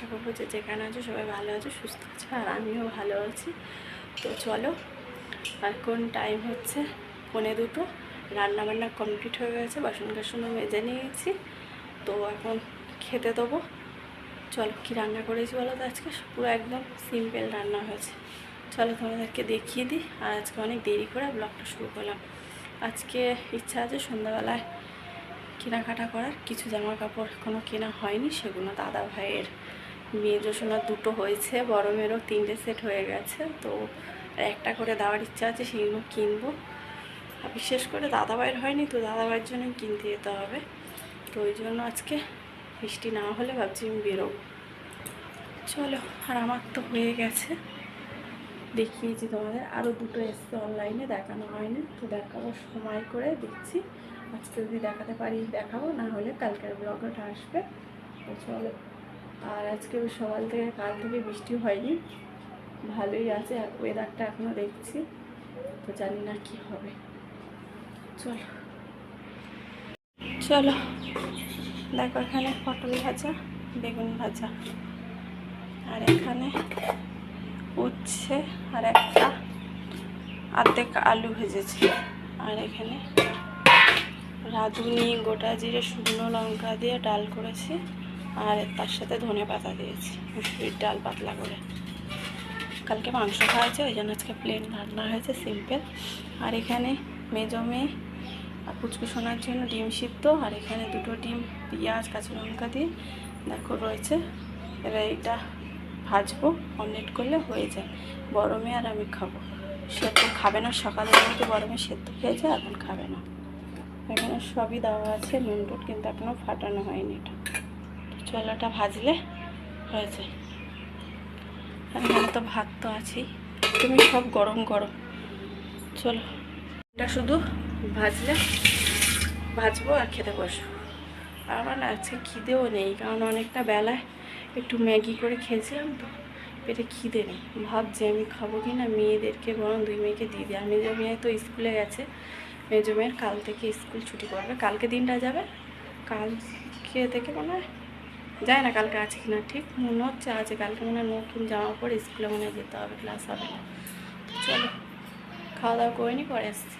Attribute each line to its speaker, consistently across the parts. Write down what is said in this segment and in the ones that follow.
Speaker 1: আশা করব যে যেখানে আছে সবাই ভালো আছে, সুস্থ আছে, আর আমিও ভালো আছি। তো চলো এখন টাইম হচ্ছে? পৌনে দুটো। রান্না বান্না কমপ্লিট হয়ে গেছে বাসন কাসনও মেজে নিয়েছি। তো এখন খেতে দেবো। চলো, কি রান্না করেছি বলো তো আজকে? পুরো একদম সিম্পল রান্না হয়েছে। চলো তোমাদেরকে দেখিয়ে দিই। আর আজকে অনেক দেরি করে ব্লগটা শুরু করলাম। আজকে ইচ্ছা আছে সন্ধ্যাবেলায় কেনাকাটা করার। কিছু জামা কাপড় কোনো কেনা হয়নি, সেগুলো দাদা ভাইয়ের মেয়ে জোসনার দুটো হয়েছে, বড় মেয়েরও তিনটে সেট হয়ে গেছে, তো একটা করে দেওয়ার ইচ্ছা আছে, সেগুলো কিনবো। আর বিশেষ করে দাদা ভাইয়ের হয়নি, তো দাদা ভাইয়ের জন্য কিনতে যেতে হবে। তো ওই জন্য আজকে বৃষ্টি না হলে ভাবছি আমি বেরোবো। চলো, আর আমার তো হয়ে গেছে। দেখিয়েছি তোমাদের, আরও দুটো এসছে অনলাইনে দেখানো হয়নি, তো দেখাবো সময় করে, দেখছি। আজকে যদি দেখাতে পারি, দেখাবো, না হলে কালকের ব্লগটা আসবে। চলো। আর আজকে সকাল থেকে কাল থেকে বৃষ্টি হয়নি। ভালোই আছে ওয়েদারটা এখনও দেখছি। তো জানি না কি হবে। চলো। চলো। দেখো এখানে পটল ভাজা, বেগুন ভাজা। আর এখানে উচ্ছে আর একটা অর্ধেক আলু ভেজেছি। আর এখানে রাঁধুনি, গোটা জিরে, শুকনো লঙ্কা দিয়ে ডাল করেছি। আর তার সাথে ধনে পাতা দিয়েছি মুসুরির ডাল পাতলা করে। কালকে মাংস খাওয়া হয়েছে, ওই জন্য আজকে প্লেন রান্না হয়েছে সিম্পল আর এখানে মেজো মেয়ে আর পুচকু শোনার জন্য ডিম সিদ্ধ, আর এখানে দুটো ডিম পেঁয়াজ, কাঁচা লঙ্কা দিয়ে দেখো রয়েছে। এবার এটা ভাজবো অমলেট করলে হয়ে যায়। মেয়ে আর আমি খাব। সেদ্ধ খাবে না সকালের মধ্যে মেয়ে সেদ্ধ খেয়েছে, এখন খাবে না। এখানে সবই দেওয়া আছে, নুন কিন্তু এখনও ফাটানো হয়নি এটা। চলাটা ভাজলে হয়ে আর এখানে তো ভাত তো আছেই। তুমি সব গরম গরম। চলো। এটা শুধু ভাজলে ভাজবো আর খেতে বসবো। আমার আজকে খিদেও নেই, কারণ অনেকটা বেলায় একটু ম্যাগি করে খেয়েছিলাম তো, পেটে খিদে নেই। ভাবছি আমি খাব কি না মেয়েদেরকে বরং দুই মেয়েকে দিয়ে দিই। আর মেজো মেয়ে তো স্কুলে গেছে। মেজো মেয়ের কাল থেকে স্কুল ছুটি করবে কালকে দিনটা যাবে? কালকে থেকে মনে হয় যায় না, কালকে আছে কিনা ঠিক মনে হচ্ছে আছে কালকে মনে হয় নতুন জামা পরে স্কুলে মনে যেতে হবে ক্লাস হবে না। চলো, খাওয়া দাওয়া করে নি, পরে আসছি।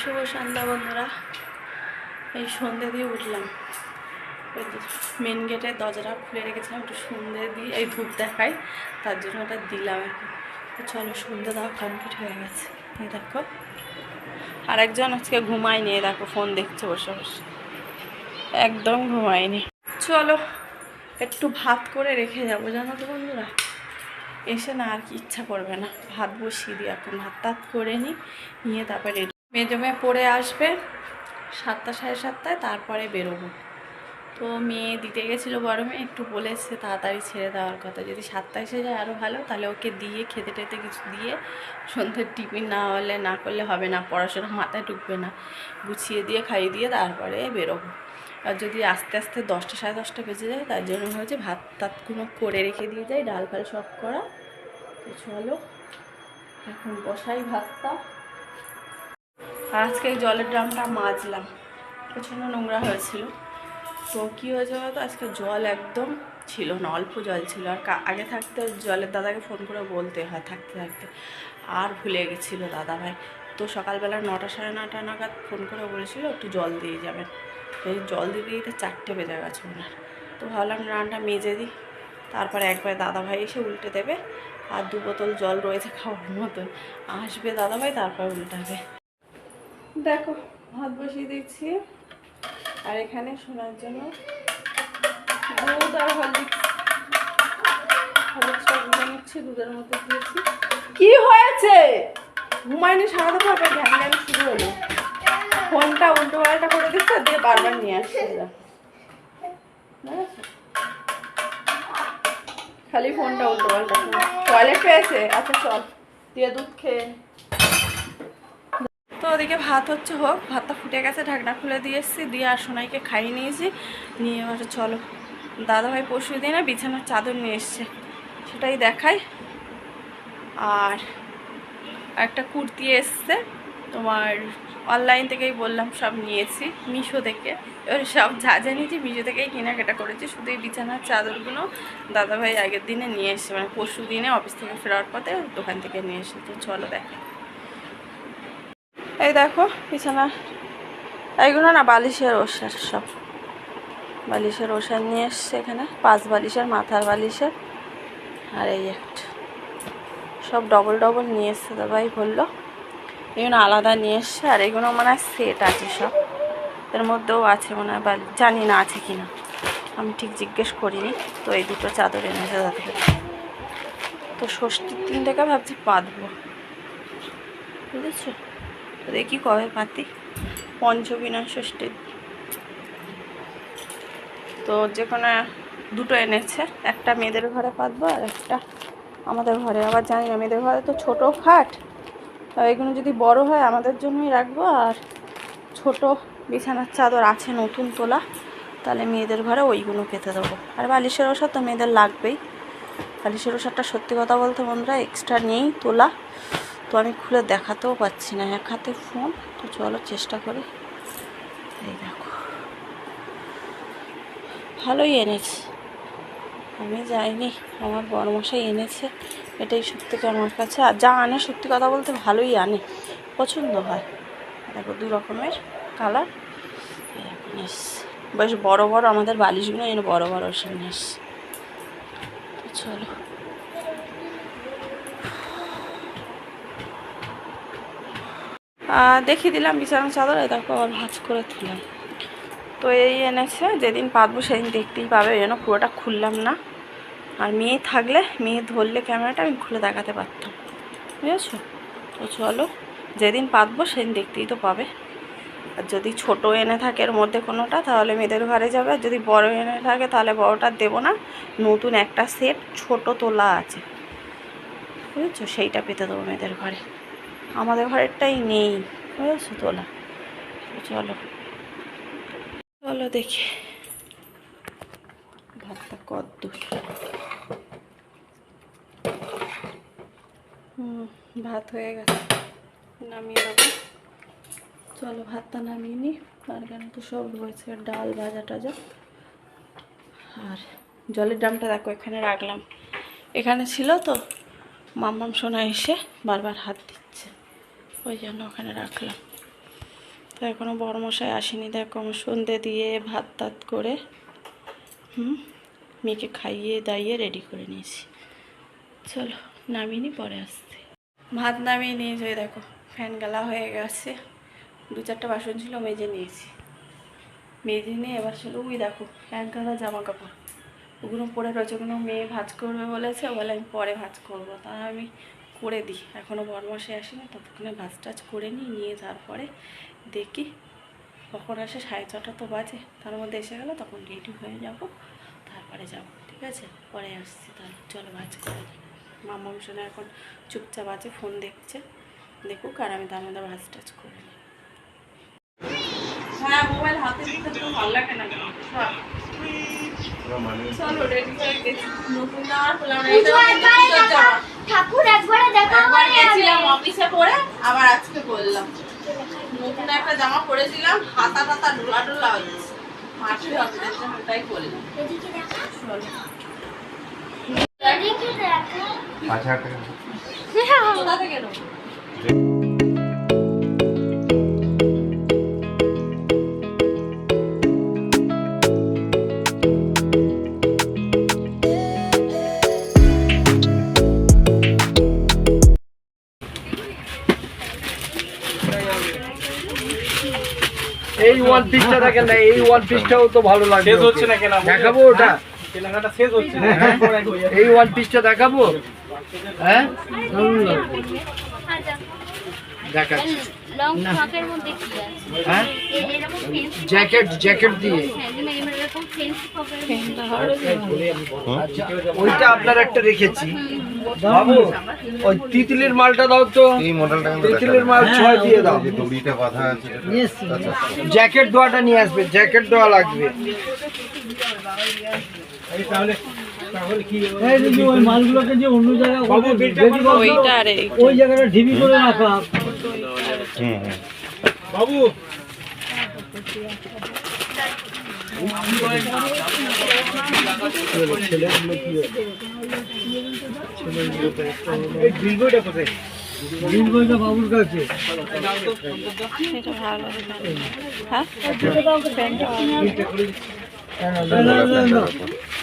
Speaker 1: শুভ সন্ধ্যা বন্ধুরা। এই সন্ধ্যে দিয়ে উঠলাম। মেন গেটের দরজাটা খুলে রেখেছিলাম, একটু সন্ধ্যে দিয়ে এই ধূপ দেখাই, তার জন্য ওটা দিলাম এখন। চলো, সন্ধ্যে দেওয়া কমপ্লিট হয়ে গেছে। দেখো, আরেকজন আজকে ঘুমায় নিয়ে দেখো ফোন দেখছে বসে বসে। একদম ঘুমায়নি। চলো, একটু ভাত করে রেখে যাব, জানো তো বন্ধুরা? এসে না আর কি ইচ্ছা করবে না। ভাত বসিয়ে দিই এখন, ভাত টাত করে নিই, নিয়ে তারপরে রেডি। মেজো মেয়ে পড়ে আসবে সাতটা সাড়ে সাতটায়, তারপরে বেরোবো। তো মেয়ে দিতে গেছিল গরমে, একটু বলেছে তাড়াতাড়ি ছেড়ে দেওয়ার কথা। যদি সাতটা এসে যায় আরও ভালো, তাহলে ওকে দিয়ে খেতে টেতে কিছু দিয়ে সন্ধ্যের টিফিন না হলে, না করলে হবে না, পড়াশোনা মাথায় ঢুকবে না। গুছিয়ে দিয়ে, খাইয়ে দিয়ে তারপরে বেরোবো। আর যদি আস্তে আস্তে দশটা সাড়ে দশটা বেজে যায়, তার জন্য হয়েছে ভাত তাত কোনো করে রেখে দিয়ে যায় ডাল ফাল সব করা। তো চলো, এখন বসাই ভাতটা। আজকে এই জলের ড্রামটা মাজলাম, প্রচণ্ড নোংরা হয়েছিল। তো কী হয়েছে বলতো, আজকে জল একদম ছিল না, অল্প জল ছিল। আর আগে থাকতে জলের দাদাকে ফোন করে বলতে হয়, থাকতে থাকতে। আর ভুলে গেছিল দাদা ভাই তো সকালবেলা নটা সাড়ে নটা নাগাদ ফোন করে বলেছিল, একটু জল দিয়ে যাবেন। এই জল দিতে দিতে চারটে বেজে গেছে ওনার তো ভাবলাম রানটা মেজে দিই। তারপরে একবার দাদা ভাই এসে উল্টে দেবে আর দু বোতল জল রয়েছে খাওয়ার মতন। আসবে দাদা ভাই তারপর উল্টাবে। দেখো, ভাত বসিয়ে দিচ্ছি। আর এখানে শোনার জন্য দুধ আর গুলে নিচ্ছি, দুধের মধ্যে দিয়েছি। কি হয়েছে? ঘুমায়নি সারাতে পারবে জ্ঞান শুরু হলো। ফোনটা উল্টো পাল্টা করে দিচ্ছে দিয়ে বারবার নিয়ে আসছে? খালি ফোনটা উল্টো পাল্টা টয়লেট পেয়েছে? আচ্ছা চল। দিয়ে দুধ খেয়ে তো ওদিকে ভাত হচ্ছে, হোক, ভাতটা ফুটে গেছে, ঢাকনা খুলে দিয়ে এসেছি। দিয়ে আর সোনাইকে খাইয়ে নিয়েছি। নিয়ে এবার চলো। দাদাভাই পরশু দিনে বিছানার চাদর নিয়ে এসছে। সেটাই দেখাই। আর একটা কুর্তি এসছে তোমার অনলাইন থেকেই বললাম, সব নিয়েছি, মিশো থেকে। এবার সব যা যা নিয়েছি, মিশো থেকেই কেনাকাটা করেছি। শুধু এই বিছানার চাদরগুলো দাদাভাই আগের দিনে নিয়ে এসেছে। মানে পরশু দিনে অফিস থেকে ফেরার পথে দোকান থেকে নিয়ে এসেছে। তো চলো দেখো। এই দেখো, বিছানা। এইগুলো না বালিশের ওষার সব। বালিশের ওষার নিয়ে এসছে এখানে। পাঁচ বালিশের, মাথার বালিশের। আর এই একটা। সব ডবল ডবল নিয়ে এসছে দাদাই বলল। এগুলো আলাদা নিয়ে এসছে, আর এগুলো মনে হয় সেট আছে সব। এর মধ্যেও আছে মনে হয়, বা জানি না আছে কি না আমি ঠিক জিজ্ঞেস করিনি। তো এই দুটো চাদর এনেছে দাদা তো ষষ্ঠীর দিন থেকে ভাবছি পাতবো। বুঝেছ? তো দেখি কবে পাতি। পঞ্চমী না ষষ্ঠীর তো যে কোনো দুটো এনেছে। একটা মেয়েদের ঘরে পাতবো আর একটা আমাদের ঘরে। আবার জানি না, মেয়েদের ঘরে তো ছোটো খাট। এগুলো যদি বড় হয়, আমাদের জন্যই রাখব। আর ছোট বিছানার চাদর আছে, নতুন তোলা। তাহলে মেয়েদের ঘরে ওইগুলো পেতে দেবো। আর বালিশের ওষুধ তো মেয়েদের লাগবেই। বালিশের ওষুধটা সত্যি কথা বলতে বন্ধুরা এক্সট্রা নেই তোলা। তো আমি খুলে দেখাতেও পাচ্ছি না, এক হাতে ফোন তো চলো চেষ্টা করি। এই দেখো। ভালোই এনেছে। আমি যাইনি, আমার বড়মশাই এনেছে। এটাই সব থেকে আমার কাছে। আর যা আনে সত্যি কথা বলতে ভালোই আনে। পছন্দ হয়। দেখো, দু রকমের কালার বেশ বড় বড় আমাদের বালিশগুলো এনে বড় বড় তো চলো। দেখিয়ে দিলাম বিছানা চাদর দেখো আবার ভাঁজ করে দিলাম তো এই এনেছে, যেদিন পাতবো সেদিন দেখতেই পাবে জন্য পুরোটা খুললাম না। আর মেয়ে থাকলে, মেয়ে ধরলে ক্যামেরাটা আমি খুলে দেখাতে পারতাম। বুঝেছ? তো চলো, যেদিন পাতবো সেদিন দেখতেই তো পাবে। আর যদি ছোট এনে থাকে এর মধ্যে কোনোটা, তাহলে মেয়েদের ঘরে যাবে। আর যদি বড় এনে থাকে, তাহলে বড়টা দেবো না। নতুন একটা সেট ছোট তোলা আছে। বুঝেছ? সেইটা পেতে দেবো মেয়েদের ঘরে। আমাদের ঘরেরটাই নেই। বুঝেছ তোলা? চলো। চলো দেখি। ভাতটা কদ্দূর। ভাত হয়ে গেছে। নামিয়ে দেবো চলো, ভাতটা নামিয়ে নিই। কেন তো সব রয়েছে, ডাল ভাজা টাজা। আর জলের ড্রামটা দেখো, এখানে রাখলাম। এখানে ছিল তো, মাম্মাম সোনা এসে বারবার হাত দিচ্ছে। ওই জন্য ওখানে রাখলাম। তো এখনও বড় মশাই আসেনি, দেখো আমার সন্ধে দিয়ে ভাত টাত করে, হুম, মেয়েকে খাইয়ে দাইয়ে রেডি করে নিয়েছি। চলো। নামিয়ে নি পরে আসছি। ভাত নামিয়ে নিয়েছি ওই দেখো, ফ্যান গালা হয়ে গেছে। দু চারটা বাসন ছিল, মেজে নিয়েছি। মেজে নিয়ে এবার ছিল, ওই দেখো এক গাদা জামা কাপড় ওগুলো পরে রয়েছে ওগুলো মেয়ে ভাজ করবে বলেছে বলে আমি পরে ভাজ করব। তা আমি করে দিই। এখনও বরমাসে আসেনি, ততক্ষণে ভাজ টাজ করে নিই, নিয়ে তারপরে দেখি। কখন আসে, সাড়ে ছটা তো বাজে, তার মধ্যে এসে গেলো, তখন রেডি হয়ে যাব, তারপরে যাব, ঠিক আছে? পরে আসছি, তাহলে, চলো, ভাজ করে মামা মিশনে এখন চুপচাপ আছে ফোন দেখছে। দেখুক আর আমি তার মধ্যে ভাজ টাজ করে নিই। হ্যাঁ মোবাইল হাতে দিতে তো ভালো লাগে না চলো রেডি হয়ে গেছি। নতুন জামা পরলাম না, এটা হচ্ছে নতুন জামা।
Speaker 2: ঠাকুর একবারে দেখা
Speaker 1: একবার গেছিলাম অফিসে পরে আবার আজকে পরলাম নতুন একটা জামা পরেছিলাম হাতা টাতা ডোলা ডোলা হবে করলাম
Speaker 2: এদিকে দেখা
Speaker 1: চলো।
Speaker 2: এদিকে দেখা
Speaker 3: পাঁচ হাজার টাকা।
Speaker 1: কোথা থেকে
Speaker 4: এই ওয়ান পিসটা দেখেন না এই ওয়ান পিসটাও তো ভালো লাগে
Speaker 5: শেষ হচ্ছে না কেনা?
Speaker 4: দেখাবো ওটা।
Speaker 5: কেনাকাটা শেষ হচ্ছে
Speaker 4: হ্যাঁ, এই ওয়ান পিসটা দেখাবো? হ্যাঁ। দেখাচ্ছি। হ্যাঁ? জ্যাকেট জ্যাকেট দিয়ে।
Speaker 2: হ্যাঁ
Speaker 4: আচ্ছা ওইটা আপনার একটা রেখেছি। বাবু ওই তিতলির মালটা দাও তো।
Speaker 3: এই
Speaker 4: তিতলির মাল ছয় দিয়ে দাও।
Speaker 3: আছে আচ্ছা
Speaker 4: জ্যাকেট দোয়াটা নিয়ে আসবে। জ্যাকেট দোয়া লাগবে।
Speaker 5: তাহলে তাহলে কি
Speaker 6: এই যে ওই মালগুলোকে যে অন্য জায়গায় ওই জায়গাটা ঢিবি করে রাখা।
Speaker 5: বাবু।
Speaker 4: বাবুর কাছে।
Speaker 1: হ্যাঁ।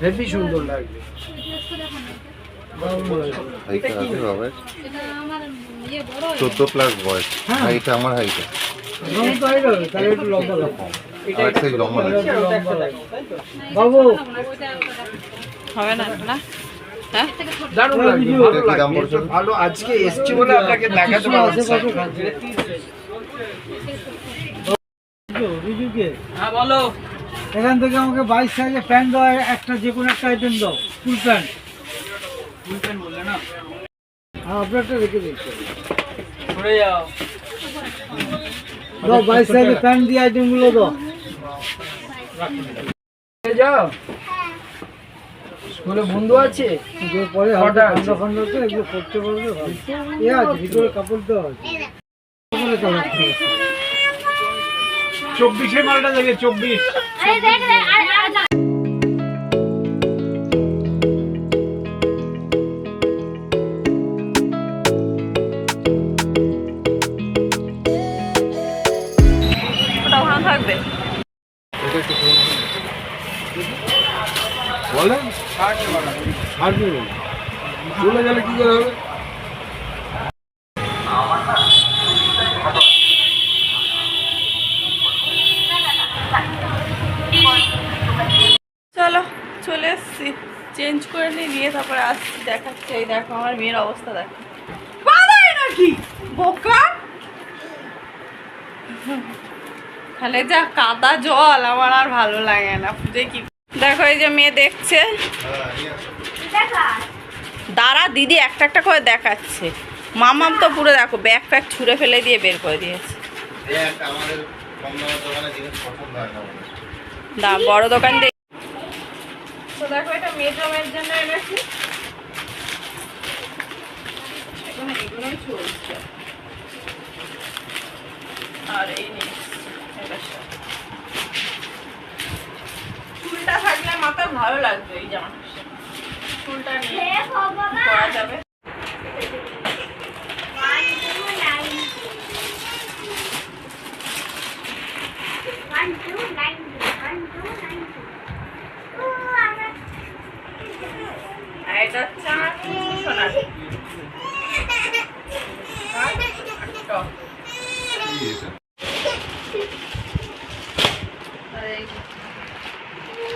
Speaker 4: হেভি সুন্দর লাগবে দারুণ
Speaker 3: আছে বাবার
Speaker 2: এটা আমার বড়
Speaker 3: চোদ্দ প্লাস বয়স হাইটটা আমার হাইটে
Speaker 1: হবে না না
Speaker 4: দারুণ? ভালো আজকে এসছি বলে আপনাকে দেখাতে পারছি
Speaker 5: হ্যাঁ বলো।
Speaker 4: এখান থেকে আমাকে বাইশ সাইজে প্যান্ট দাও একটা যে কোনো একটা আইটেম দাও ফুল প্যান্ট।
Speaker 5: ফুল প্যান্ট বললে না?
Speaker 4: হ্যাঁ আপনারটা রেখে
Speaker 5: সরে যাও।
Speaker 4: দাও বাইশ সাইজে প্যান্ট দিয়ে আইটেমগুলো দাও। যাও। স্কুলে বন্ধু আছে? পরে হালকা ঠান্ডা ফান্ডাতে এগুলো করতে পারবে এ আছে ভিতরে কাপড় দেওয়া আছে।
Speaker 1: থাকবে।
Speaker 3: এটা একটু শুনুন। বলেন
Speaker 4: চলে গেলে কি করে হবে
Speaker 1: চলো চলে এসছি চেঞ্জ নিয়ে নিয়ে তারপরে আসছি দেখাচ্ছি। এই দেখো আমার মেয়ের অবস্থা দেখো। পালাই নাকি বোকা? তাহলে যা কাদা জল আমার আর ভালো লাগে না। দেখি দেখো এই যে মেয়ে দেখছে।
Speaker 2: দেখা।
Speaker 1: দাঁড়া দিদি একটা একটা করে দেখাচ্ছে। মামাম তো পুরো দেখো ব্যাগ ফ্যাগ ছুঁড়ে ফেলে দিয়ে বের করে দিয়েছে। দা বড় দোকান দেখ তো এগুলোই চলছে। আর এই থাকলে মাথায় ভালো লাগবে এই জামাটা। চুলটা নিয়ে
Speaker 2: হে ভগবান
Speaker 1: পরা যাবে
Speaker 2: One, two, nine, one, two, nine, two. ও, আমরা
Speaker 1: আর এটা হচ্ছে আমার সোনার টপ
Speaker 3: কি এটা?
Speaker 1: আর এই বড় মাথায় একটা কালো শার্ট নিয়েছে আর একটা কটন নিয়েছে একটাই
Speaker 3: মার
Speaker 1: নিয়ে
Speaker 3: যদি না খেতে চাস, তুই খা।